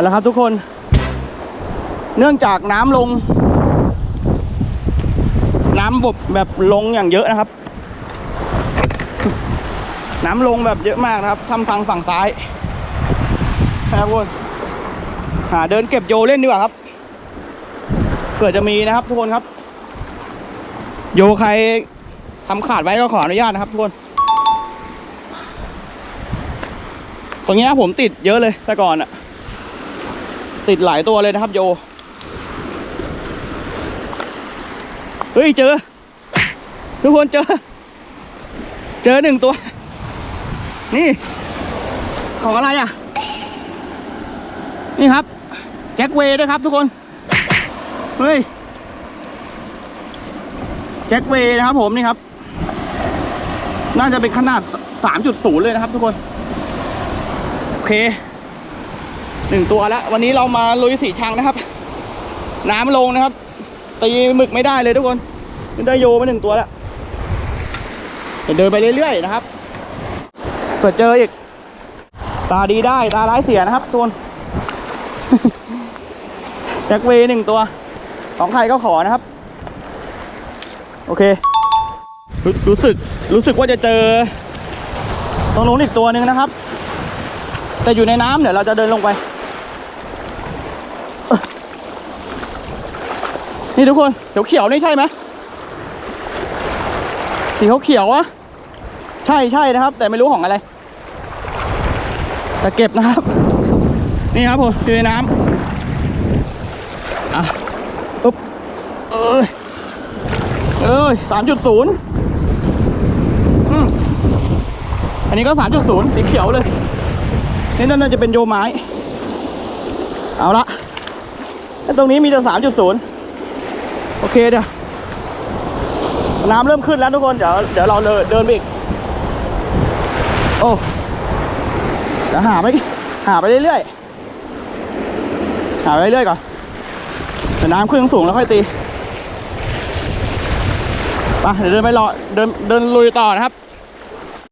เอาละครับทุกคน เนื่องจากน้ำลง น้ำบบแบบลงอย่างเยอะนะครับ น้ำลงแบบเยอะมากนะครับทำทางฝั่งซ้ายนะครับทุกคนหาเดินเก็บโยเล่นดีกว่าครับเผื่อจะมีนะครับทุกคนครับ โยใครทำขาดไว้ก็ขออนุญาตนะครับทุกคนตรงนี้นะผมติดเยอะเลยแต่ก่อนอะ ติดหลายตัวเลยนะครับโย เฮ้ยเจอ ทุกคนเจอ เจอหนึ่งตัว นี่ ของอะไรอะ นี่ครับ แจ็คเวย์ด้วยครับทุกคน เฮ้ย แจ็คเวย์นะครับผมนี่ครับ น่าจะเป็นขนาด 3.0 เลยนะครับทุกคน โอเค หนึ่งตัวแล้ววันนี้เรามาลุยสีชังนะครับ น้ำลงนะครับตีหมึกไม่ได้เลยทุกคนได้โยมาหนึ่งตัวแล้วเดี๋ยวเดินไปเรื่อยๆนะครับเผื่อเจออีก ตาดีได้ตาร้ายเสียนะครับทุกคนแจ็คเวย์หนึ่งตัว ของใครก็ขอนะครับ โอเครรู้สึกรู้สึกว่าจะเจอตรงนู้นอีกตัวหนึ่งนะครับ แต่อยู่ในน้ำเดี๋ยวเราจะเดินลงไป นี่ทุกคนเขียวเขียวๆนี่ใช่ไหมสีเขียวเขียวๆอะใช่ใช่นะครับ แต่ไม่รู้ของอะไรจะเก็บนะครับ นี่ครับผมอยู่ในน้ำอะอุ๊บเอ้ยเอ้ยสามจุดศูนย์อันนี้ก็สามจุดศูนย์สีเขียวเลยนี่น่าจะเป็นโยไม้ เอาละแล้วตรงนี้มีแต่สามจุดศูนย์ โอเคเดี๋ยวน้ำเริ่มขึ้นแล้วทุกคน เดี๋ยวเดี๋ยวเราเดินเดินไปอีก โอ้เดี๋ยวหาไปหาไปเรื่อยๆ หาไปเรื่อยๆก่อนเดี๋ยวน้ำขึ้นสูงแล้วค่อยตีไปเดี๋ยวเดินไปรอเดินเดินลุยต่อนะครับ